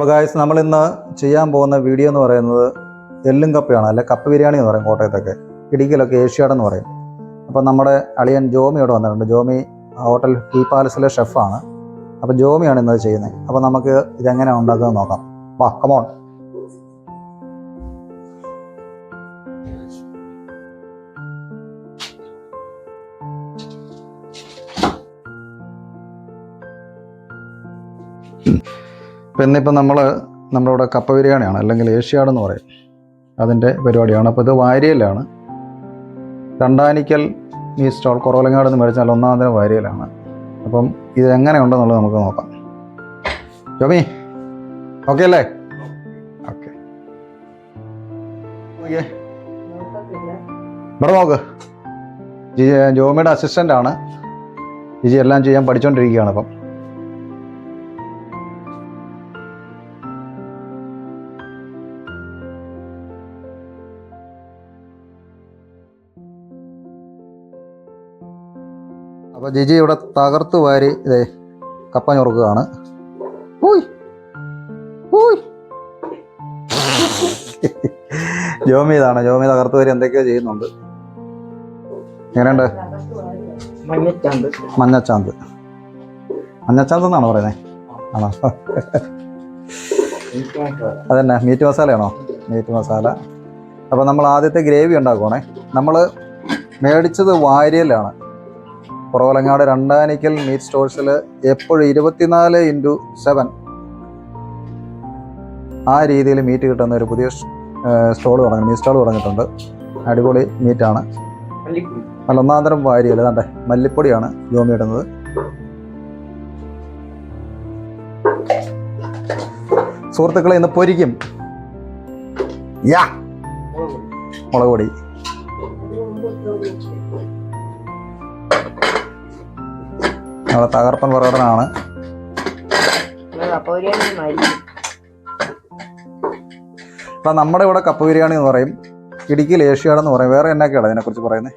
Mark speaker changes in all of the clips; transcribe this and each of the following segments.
Speaker 1: അപ്പോൾ ഗായ്സ് നമ്മൾ ഇന്ന് ചെയ്യാൻ പോകുന്ന വീഡിയോ എന്ന് പറയുന്നത് എല്ലും കപ്പയാണ് അല്ലെ കപ്പ ബിരിയാണി എന്ന് പറയും കോട്ടയത്തൊക്കെ. ഇടുക്കിയിലൊക്കെ ഏഷ്യാടെന്ന് പറയും. അപ്പോൾ നമ്മുടെ അളിയൻ ജോമി ഇവിടെ വന്നിട്ടുണ്ട്. ജോമി ഹോട്ടൽ ടീ പാലസിലെ ഷെഫാണ് അപ്പോൾ ജോമിയാണ് ഇന്നത് ചെയ്യുന്നത്. അപ്പോൾ നമുക്ക് ഇതെങ്ങനെ ഉണ്ടാക്കുന്നത് നോക്കാം. വാ കമോൺ ഇപ്പം ഇന്നിപ്പം നമ്മൾ നമ്മുടെ ഇവിടെ കപ്പ ബിരിയാണിയാണ് അല്ലെങ്കിൽ ഏഷ്യാഡ് എന്ന് പറയും. അതിന്റെ പരിപാടിയാണ്. അപ്പോൾ ഇത് വാരിയലാണ്. രണ്ടാനിക്കൽ ഈ സ്റ്റോൾ കുറവലങ്ങാട് എന്ന് മേടിച്ചാൽ ഒന്നാം തരം അപ്പം ഇത് എങ്ങനെയുണ്ടെന്നുള്ളത് നമുക്ക് നോക്കാം. ജോമി ഓക്കെ അല്ലേ? ഓക്കെ ഇവിടെ നോക്ക്. ജോമിയുടെ അസിസ്റ്റന്റ് ആണ്. ജിജി എല്ലാം ചെയ്യാൻ പഠിച്ചുകൊണ്ടിരിക്കുകയാണ് അപ്പം അപ്പോൾ ജിജി ഇവിടെ തകർത്ത് വാരി ഇതേ കപ്പ ഞുറുക്കുകയാണ് ഊയ് ഊയ് ജോമി ഇതാണ്. ജോമി തകർത്ത് വാരി എന്തൊക്കെയോ ചെയ്യുന്നുണ്ട്. എങ്ങനെയുണ്ട്?
Speaker 2: മഞ്ഞച്ചാന്ത്.
Speaker 1: മഞ്ഞച്ചാന്ത്. എന്നാണ് എന്നാണോ പറയുന്നത് ആണോ? അതന്നെ. മീറ്റ് മസാലയാണോ? മീറ്റ് മസാല. അപ്പോൾ നമ്മൾ ആദ്യത്തെ ഗ്രേവി ഉണ്ടാക്കുവാണേ. നമ്മൾ മേടിച്ചത് വാരിയലാണ്. കുറവലങ്ങാട് രണ്ടാനിക്കൽ മീറ്റ് സ്റ്റോഴ്സിൽ എപ്പോഴും ഇരുപത്തിനാല് ഇന്റു സെവൻ. ആ രീതിയിൽ മീറ്റ് കിട്ടുന്ന ഒരു പുതിയ സ്റ്റോൾ തുടങ്ങി മീറ്റ് സ്റ്റോൾ തുടങ്ങിയിട്ടുണ്ട്. അടിപൊളി മീറ്റാണ്.
Speaker 2: മല്ലിപ്പൊടി
Speaker 1: നല്ല ഒന്നാം തരം വാരിയൽ ഇതാണ്ടേ മല്ലിപ്പൊടിയാണ് ജോമി ഇടുന്നത്. സുഹൃത്തുക്കളെ ഇന്ന് പൊരിക്കും. യാ. മുളക് പൊടി. നമ്മുടെ തകർപ്പൻ പ്രകടനമാണ്
Speaker 2: അപ്പൊ
Speaker 1: നമ്മുടെ ഇവിടെ കപ്പ ബിരിയാണി എന്ന് പറയും. ഇടുക്കിയിൽ ഏഷ്യാടെന്ന് പറയും. വേറെ എന്നൊക്കെയാണ് അതിനെക്കുറിച്ച് പറയുന്നത്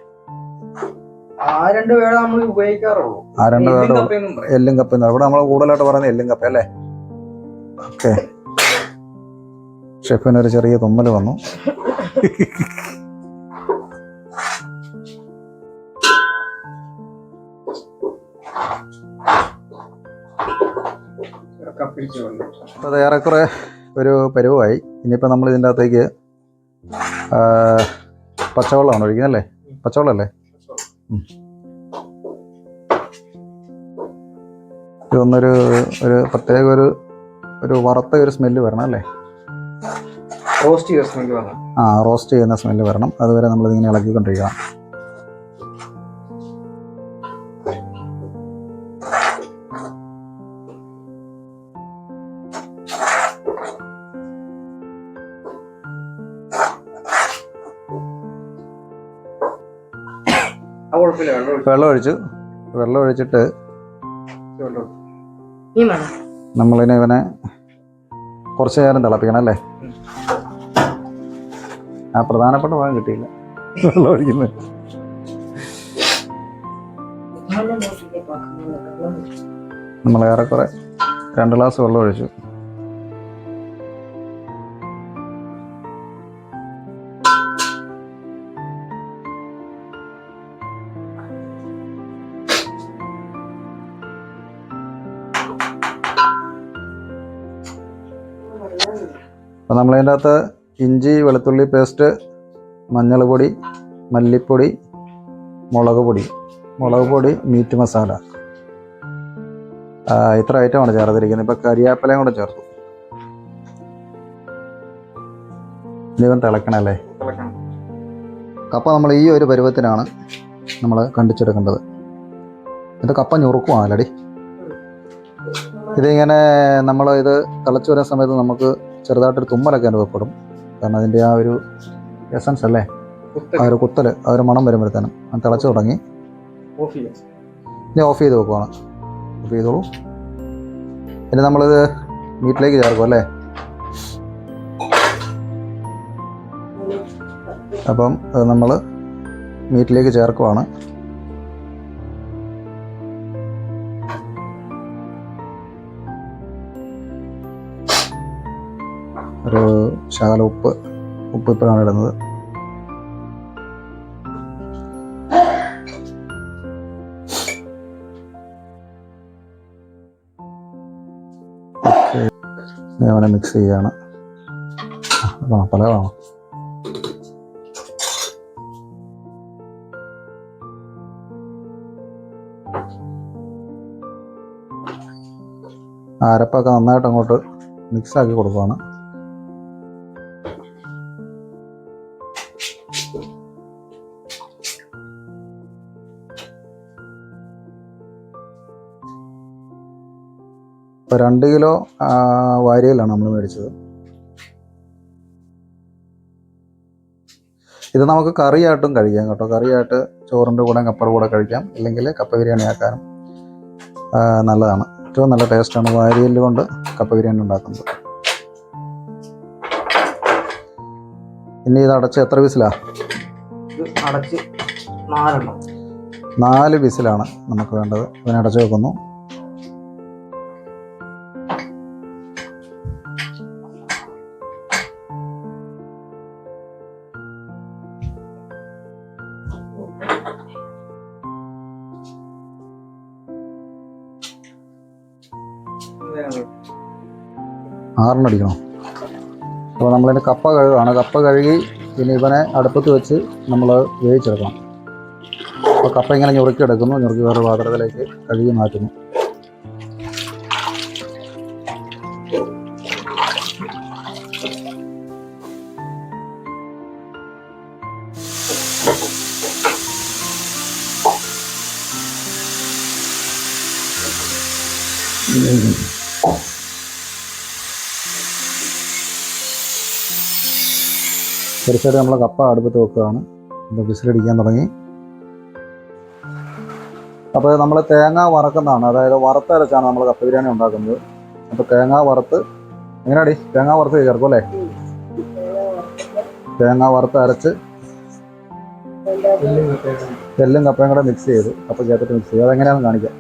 Speaker 2: ആ രണ്ട് വേള നമ്മൾ ഉപയോഗിക്കാറുള്ളൂ.
Speaker 1: ആ രണ്ട്
Speaker 2: പറയും.
Speaker 1: എല്ലും കപ്പ എന്ന് ഇവിടെ നമ്മൾ കൂടുതലായിട്ട് പറയുന്നത് എല്ലും കപ്പ അല്ലേ? ഓക്കെ. ഷെഫിനൊരു ചെറിയ തുമ്മൽ വന്നു. അപ്പോൾ ഏറെക്കുറെ ഒരു പരുവമായി. ഇനിയിപ്പോൾ നമ്മൾ ഇതിന്റെ അകത്തേക്ക് പച്ചവെള്ളമാണ് ഒഴിക്കുന്നത് അല്ലേ പച്ചവെള്ളമല്ലേ. ഇതൊന്നൊരു ഒരു പ്രത്യേക ഒരു ഒരു വറുത്ത ഒരു സ്മെല്ല് വരണം അല്ലേ?
Speaker 2: റോസ്റ്റ് ചെയ്യുന്ന സ്മെല്ല് വരണം.
Speaker 1: ആ റോസ്റ്റ് ചെയ്യുന്ന സ്മെല്ല് വരണം. അതുവരെ നമ്മളിതിങ്ങനെ ഇളക്കിക്കൊണ്ടിരിക്കണം.
Speaker 2: വെള്ളം
Speaker 1: വെള്ളമൊഴിച്ചിട്ട് ഒഴിച്ചു വെള്ളം ഒഴിച്ചിട്ട് നമ്മളിനെ ഇവനെ കുറച്ച് നേരം തിളപ്പിക്കണം അല്ലേ? ആ പ്രധാനപ്പെട്ട ഭാഗം കിട്ടിയില്ല. വെള്ളം ഒഴിക്കുന്നത് നമ്മൾ ഏറെക്കുറെ രണ്ട് ഗ്ലാസ് വെള്ളം ഒഴിച്ചു അപ്പോൾ നമ്മളതിന്റെ അകത്ത് ഇഞ്ചി വെളുത്തുള്ളി പേസ്റ്റ് മഞ്ഞൾ പൊടി മല്ലിപ്പൊടി മുളക് പൊടി മുളക് പൊടി മീറ്റ് മസാല ഇത്ര ഐറ്റമാണ് ചേർത്തിരിക്കുന്നത്. ഇപ്പോൾ കരിയാപ്പിലയും കൂടെ ചേർത്തു. ഇവൻ തിളക്കണല്ലേ
Speaker 2: തിളക്കണം.
Speaker 1: കപ്പ നമ്മൾ ഈ ഒരു പരുവത്തിനാണ് നമ്മൾ കണ്ടിച്ചെടുക്കേണ്ടത്. ഇത് കപ്പ ഞുറുക്കും ആലടി ഇതിങ്ങനെ നമ്മൾ ഇത് തിളച്ചു വരുന്ന സമയത്ത് നമുക്ക് ചെറുതായിട്ടൊരു തുമ്മലൊക്കെ അനുഭവപ്പെടും. കാരണം അതിന്റെ ആ ഒരു എസൻസ് അല്ലേ? ആ ഒരു കുത്തൽ ആ ഒരു മണം വരുമ്പോഴത്തേനും അത് തിളച്ച് തുടങ്ങി. ഇനി ഓഫ് ചെയ്ത് വെക്കുവാണ്. ഓഫ് ചെയ്തോളൂ. ഇനി നമ്മളിത് മീറ്റിലേക്ക് ചേർക്കും അല്ലേ? അപ്പം നമ്മൾ മീറ്റിലേക്ക് ചേർക്കുവാണ്. ഒരു ശകല ഉപ്പ് ഉപ്പ് ഇപ്പോഴാണ് ഇടുന്നത് അവനെ മിക്സ് ചെയ്യാണ്. പല കാണാം അരപ്പൊക്കെ നന്നായിട്ട് അങ്ങോട്ട് മിക്സ് ആക്കി കൊടുക്കുകയാണ് ഇപ്പോൾ രണ്ട് കിലോ വാരിയിലാണ് നമ്മൾ മേടിച്ചത്. ഇത് നമുക്ക് കറിയായിട്ടും കഴിക്കാം കേട്ടോ. കറിയായിട്ട് ചോറിന്റെ കൂടെ കപ്പയുടെ കൂടെ കഴിക്കാം. അല്ലെങ്കിൽ കപ്പ ബിരിയാണി ആക്കാനും നല്ലതാണ്. ഏറ്റവും നല്ല ടേസ്റ്റാണ് വാരിയൽ കൊണ്ട് കപ്പ ബിരിയാണി ഉണ്ടാക്കുന്നത്. ഇനി ഇത് അടച്ച് എത്ര വിസിലാ?
Speaker 2: അടച്ച് നാലെണ്ണം.
Speaker 1: നാല് വിസിലാണ് നമുക്ക് വേണ്ടത്. അതിനടച്ച് വെക്കുന്നു. ആറെണ്ണം അടിക്കണം അപ്പോൾ നമ്മളതിന് കപ്പ കഴുകുകയാണ് കപ്പ കഴുകി പിന്നെ ഇവനെ അടുപ്പത്ത് വെച്ച് നമ്മൾ വേവിച്ചെടുക്കണം. അപ്പോൾ കപ്പ ഇങ്ങനെ ഞുറുക്കി എടുക്കുന്നു ഞുറുക്കി വേറെ പാത്രത്തിലേക്ക് കഴുകി മാറ്റുന്നു. തീർച്ചയായിട്ടും നമ്മൾ കപ്പ അടുപ്പത്ത് വെക്കുകയാണ്. ഇപ്പോൾ വിസിലടിക്കാൻ തുടങ്ങി. അപ്പോൾ നമ്മൾ തേങ്ങ വറക്കുന്നതാണ്. അതായത് വറുത്തരച്ചാണ് നമ്മൾ കപ്പ ബിരിയാണി ഉണ്ടാക്കുന്നത്. അപ്പോൾ തേങ്ങ വറുത്ത് എങ്ങനെയാടി? തേങ്ങ വറുത്ത് ചേർക്കും അല്ലേ? തേങ്ങ വറുത്ത് അരച്ച് എല്ലും കപ്പയും കൂടെ മിക്സ് ചെയ്ത് കപ്പ ചേർത്തിട്ട് മിക്സ് ചെയ്ത്. അതെങ്ങനെയാണെന്ന് കാണിക്കാം.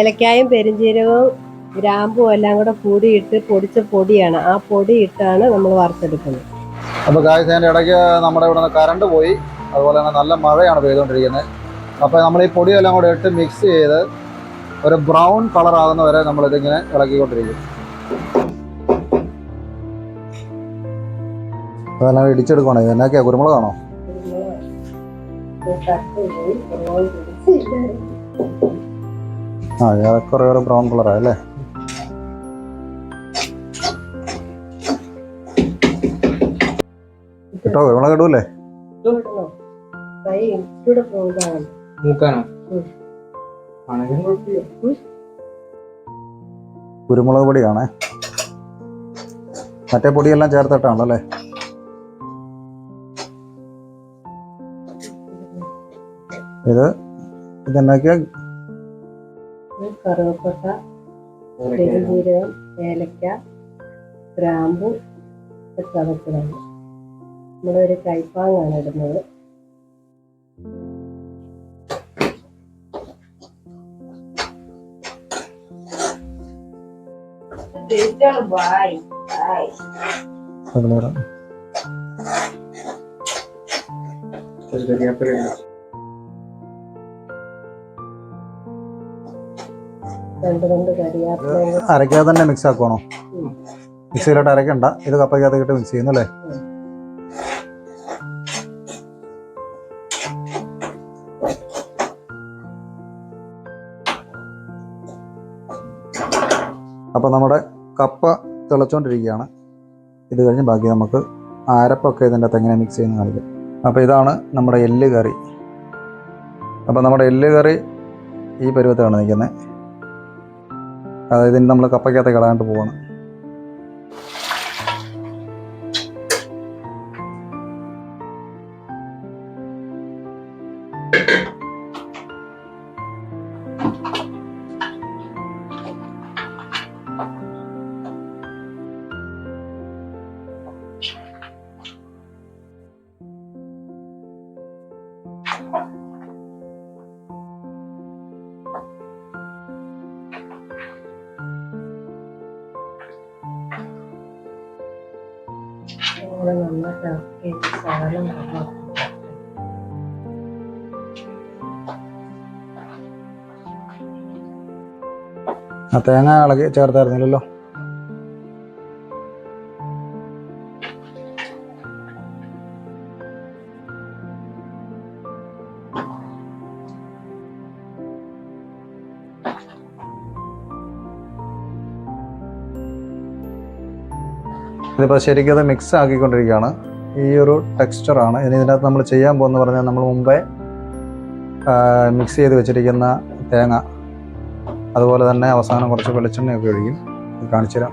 Speaker 3: ഏലക്കായും പെരുംജീരകവും ഗ്രാമ്പും എല്ലാം കൂടെ കൂടിയിട്ട് പൊടിച്ച പൊടിയാണ്. ആ പൊടി ഇട്ടാണ് നമ്മൾ വറുത്തെടുക്കുന്നത്.
Speaker 1: അപ്പോൾ അതിന്റെ ഇടയ്ക്ക് നമ്മുടെ ഇവിടെ നിന്ന് കറണ്ട് പോയി. അതുപോലെ തന്നെ നല്ല മഴയാണ് പെയ്തുകൊണ്ടിരിക്കുന്നത്. അപ്പോൾ നമ്മൾ ഈ പൊടിയെല്ലാം കൂടെ ഇട്ട് മിക്സ് ചെയ്ത് ഒരു ബ്രൗൺ കളർ ആകുന്ന വരെ നമ്മളിതിങ്ങനെ ഇളക്കിക്കൊണ്ടിരിക്കും. അതെല്ലാം ഇടിച്ചെടുക്കണോ എന്നൊക്കെയാ കുരുമുളകാണോ ആ ഏറെക്കുറെ ഒരു ബ്രൗൺ കളറാണ് അല്ലേ? കിട്ടോ?
Speaker 2: നമ്മളെ കുഴപ്പമില്ല.
Speaker 1: കുരുമുളക് പൊടിയാണേ. മറ്റേ പൊടിയെല്ലാം ചേർത്തിട്ടാണല്ലേ ഇത് ഇതുണ്ടാക്കിയ
Speaker 3: കറുവപ്പട്ട പെരുംജീരകം ഏലക്ക ഗ്രാമ്പു ഒക്കെ ഒരു കൈപ്പാങ്ങാണ് ഇടുന്നത്. അരക്കാതെ
Speaker 1: അരയ്ക്കാതെ തന്നെ മിക്സ് ആക്കുവാണോ. മിക്സിയിലോട്ട് അരക്കണ്ട ഇത് കപ്പയ്ക്കകത്ത് മിക്സ് ചെയ്യുന്നു അല്ലേ? അപ്പോൾ നമ്മുടെ കപ്പ തിളച്ചുകൊണ്ടിരിക്കുകയാണ് ഇത് കഴിഞ്ഞ് ബാക്കി നമുക്ക് ആരപ്പൊക്കെ ഇതിന്റെ അകത്ത് എങ്ങനെ മിക്സ് ചെയ്യുന്ന കാണിക്കാം. അപ്പോൾ ഇതാണ് നമ്മുടെ എല്ല് കറി. അപ്പോൾ നമ്മുടെ എല്ല് കറി ഈ പരുവത്താണ് നിൽക്കുന്നത്. അതായത് ഇനി നമ്മൾ കപ്പയ്ക്കകത്ത് കളയാണ്ട് പോവാണ്. Thank ആ തേങ്ങ ഇളകി ചേർത്തായിരുന്നില്ലല്ലോ. ഇതിപ്പോൾ ശരിക്കും അത് മിക്സ് ആക്കിക്കൊണ്ടിരിക്കുകയാണ്. ഈ ഒരു ടെക്സ്ചറാണ് ഇനി ഇതിനകത്ത് നമ്മൾ ചെയ്യാൻ പോകുന്ന പറഞ്ഞാൽ നമ്മൾ മുമ്പേ മിക്സ് ചെയ്ത് വെച്ചിരിക്കുന്ന തേങ്ങ അതുപോലെ തന്നെ അവസാനം കുറച്ച് വെളിച്ചെണ്ണയൊക്കെ ഒഴിക്കും. കാണിച്ചു തരാം.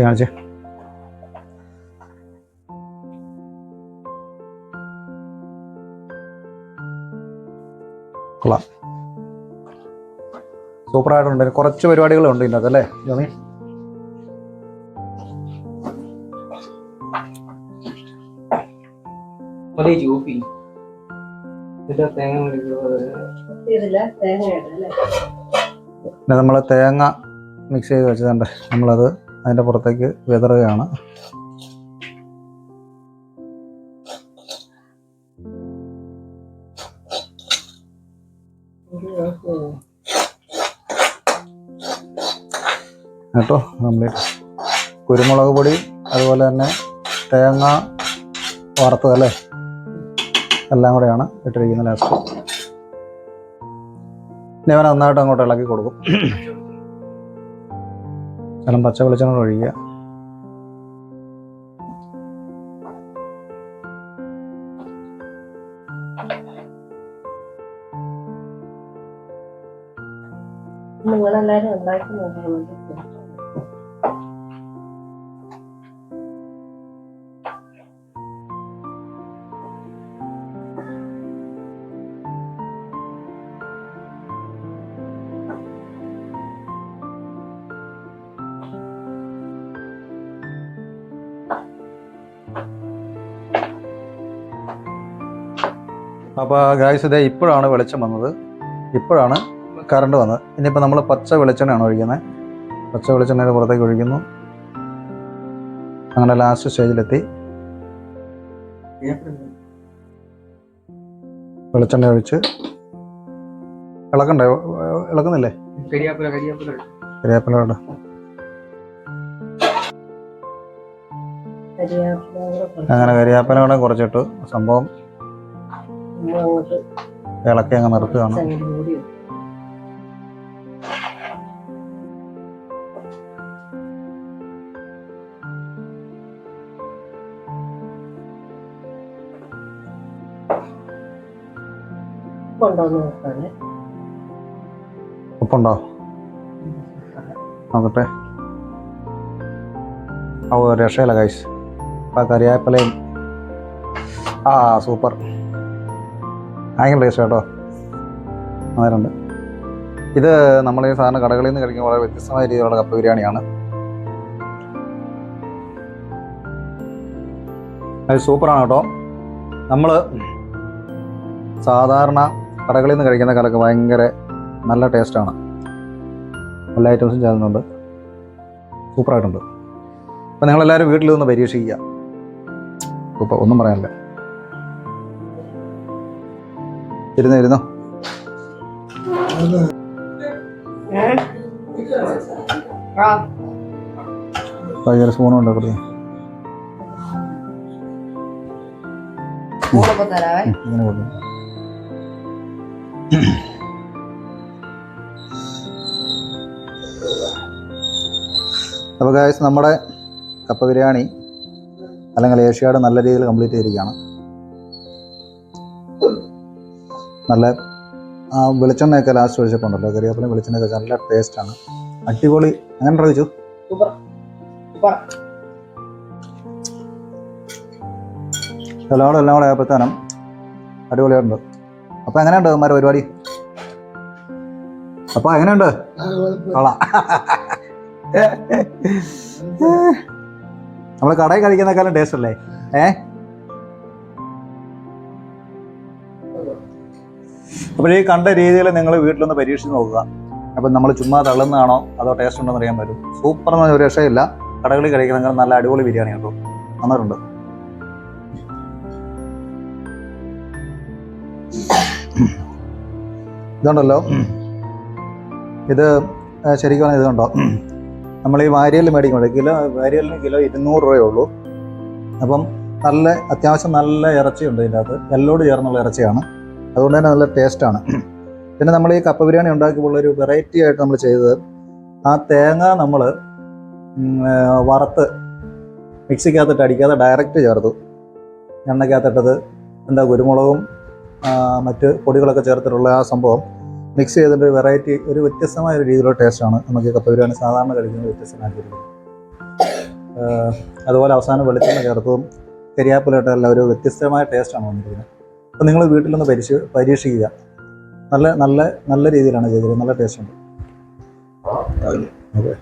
Speaker 1: കാണിച്ചേ. കൊള്ളാം. സൂപ്പറായിട്ടുണ്ട്. കുറച്ച് പരിപാടികളുണ്ട് ഇതിനകത്ത് അല്ലേ
Speaker 3: ഇടല്ലേ
Speaker 1: പിന്നെ നമ്മൾ തേങ്ങ മിക്സ് ചെയ്ത് വെച്ചതുണ്ട്. നമ്മളത് അതിന്റെ പുറത്തേക്ക് വിതറുകയാണ്. കേട്ടോ കംപ്ലീറ്റ് കുരുമുളക് പൊടി അതുപോലെ തന്നെ തേങ്ങ വറുത്തതല്ലേ എല്ലാം കൂടെയാണ് ഇട്ടിരിക്കുന്നത് ലാസ്റ്റ് ഇനി അവൻ നന്നായിട്ട് അങ്ങോട്ട് ഇളക്കി കൊടുക്കും. ശകലം പച്ച വെളിച്ചെണ്ണ ഒഴിക്കുക.
Speaker 3: നിങ്ങളെല്ലാരും ഉണ്ടാക്കി നോക്കണം
Speaker 1: അപ്പോൾ ഗായ്സ് ഇതേ ഇപ്പോഴാണ് വെളിച്ചം വന്നത്. ഇപ്പോഴാണ് കറണ്ട് വന്നത്. ഇനിയിപ്പോൾ നമ്മൾ പച്ച വെളിച്ചെണ്ണയാണ് ഒഴിക്കുന്നത്. പച്ച വെളിച്ചെണ്ണയുടെ പുറത്തേക്ക് ഒഴിക്കുന്നു. അങ്ങനെ ലാസ്റ്റ് സ്റ്റേജിലെത്തി വെളിച്ചെണ്ണ ഒഴിച്ച്. ഇളക്കണ്ടേ? ഇളക്കുന്നില്ലേ?
Speaker 2: കരിയാപ്പില
Speaker 1: അങ്ങനെ കരിയാപ്പന കൂടെ കുറച്ചിട്ട്. സംഭവം ഇളക്കി അങ്ങ് നിർത്തുകയാണ്. ഉപ്പുണ്ടോ? നോക്കട്ടെ. ഓ രക്ഷയില്ല കൈസ് ആ കറിവേപ്പിലയും. ആ സൂപ്പർ ഭയങ്കര ടേസ്റ്റ് കേട്ടോ. അന്നേരമുണ്ട് ഇത് നമ്മൾ ഈ സാധാരണ കടകളിൽ നിന്ന് കഴിക്കുന്ന വളരെ വ്യത്യസ്തമായ രീതിയിലുള്ള കപ്പ ബിരിയാണിയാണ്. അത് സൂപ്പറാണ് കേട്ടോ. നമ്മൾ സാധാരണ കടകളിൽ നിന്ന് കഴിക്കുന്ന കലക്ക് ഭയങ്കര നല്ല ടേസ്റ്റാണ്. എല്ലാ ഐറ്റംസും ചേർന്നുണ്ട്. സൂപ്പറായിട്ടുണ്ട്. അപ്പം നിങ്ങളെല്ലാവരും വീട്ടിൽ നിന്ന് പരീക്ഷിക്കുക. സൂപ്പർ ഒന്നും പറയാനില്ല. ഇരുന്നോ ഇരുന്നോ. ഭയങ്കര സ്പൂണും ഉണ്ട് കൊടുത്തു
Speaker 3: സ്പൂണൊക്കെ തരാവേ
Speaker 1: ഇങ്ങനെ കൊടുത്തു അപ്പോൾ ഗായസ് നമ്മുടെ കപ്പ ബിരിയാണി അല്ലെങ്കിൽ ഏഷ്യാഡ് നല്ല രീതിയിൽ കംപ്ലീറ്റ് ചെയ്തിരിക്കുകയാണ്. നല്ല ആ വെളിച്ചെണ്ണയൊക്കെ ലാസ്റ്റ് ഒഴിച്ചിട്ടുണ്ടല്ലോ കറിവേപ്പില വെളിച്ചെണ്ണയൊക്കെ നല്ല ടേസ്റ്റാണ് അടിപൊളി. അങ്ങനെ ചോദിച്ചു എല്ലാം കൂടെ എല്ലാം കൂടെ ആയപ്പോഴത്തേനും അടിപൊളിയായിട്ടുണ്ട്. അപ്പോൾ എങ്ങനെയുണ്ട് മാരെ പരിപാടി? അപ്പോൾ എങ്ങനെയുണ്ട്? കൊള്ളാം. നമ്മൾ കടയിൽ കഴിക്കുന്നേക്കാളും ടേസ്റ്റ് അല്ലേ? ഏ? അപ്പോൾ ഈ കണ്ട രീതിയിൽ നിങ്ങൾ വീട്ടിലൊന്ന് പരീക്ഷിച്ച് നോക്കുക. അപ്പം നമ്മൾ ചുമ്മാ തള്ളുന്നതാണോ? അതോ ടേസ്റ്റ് ഉണ്ടോ എന്ന് അറിയാൻ പറ്റും. സൂപ്പർ എന്ന ഒരു രക്ഷയില്ല. കടകളിൽ കഴിക്കണമെങ്കിൽ നല്ല അടിപൊളി ബിരിയാണി കേട്ടോ. നന്നായിട്ടുണ്ട് ഇതുണ്ടല്ലോ? ഇത് ശരിക്കും ഇതുണ്ടോ? ഇത് കണ്ടോ നമ്മൾ ഈ വാരിയൽ മേടിക്കുമ്പോൾ കിലോ വാരിയലിന് കിലോ ഇരുന്നൂറ് രൂപയേ ഉള്ളൂ. അപ്പം നല്ല അത്യാവശ്യം നല്ല ഇറച്ചിയുണ്ട് ഇതിന്റെ അകത്ത് എല്ലോട് ചേർന്നുള്ള ഇറച്ചിയാണ്. അതുകൊണ്ട് തന്നെ നല്ല ടേസ്റ്റാണ്. പിന്നെ നമ്മൾ ഈ കപ്പ ബിരിയാണി ഉണ്ടാക്കിയപ്പോൾ ഒരു വെറൈറ്റി ആയിട്ട് നമ്മൾ ചെയ്തത് ആ തേങ്ങ നമ്മൾ വറുത്ത് മിക്സിക്കകത്തിട്ട് അടിക്കാതെ ഡയറക്റ്റ് ചേർത്തു. എണ്ണയ്ക്കകത്തിട്ടത് എന്താ കുരുമുളകും മറ്റ് പൊടികളൊക്കെ ചേർത്തിട്ടുള്ള ആ സംഭവം മിക്സ് ചെയ്തിട്ട് വെറൈറ്റി ഒരു വ്യത്യസ്തമായ ഒരു രീതിയിലുള്ള ടേസ്റ്റാണ് നമുക്ക് കപ്പ ബിരിയാണി സാധാരണ കഴിക്കുന്നത് വ്യത്യസ്തമായിട്ട് അതുപോലെ അവസാനം വെളിച്ചെണ്ണ ചേർത്തതും കരിയാപ്പിലായിട്ടെല്ലാം ഒരു വ്യത്യസ്തമായ ടേസ്റ്റാണ് വന്നിരിക്കുന്നത്. അപ്പോൾ നിങ്ങൾ വീട്ടിലൊന്ന് പരീക്ഷ പരീക്ഷിക്കുക. നല്ല നല്ല നല്ല രീതിയിലാണ് ചെയ്തത് നല്ല ടേസ്റ്റ് ഉണ്ട്. ഓക്കെ.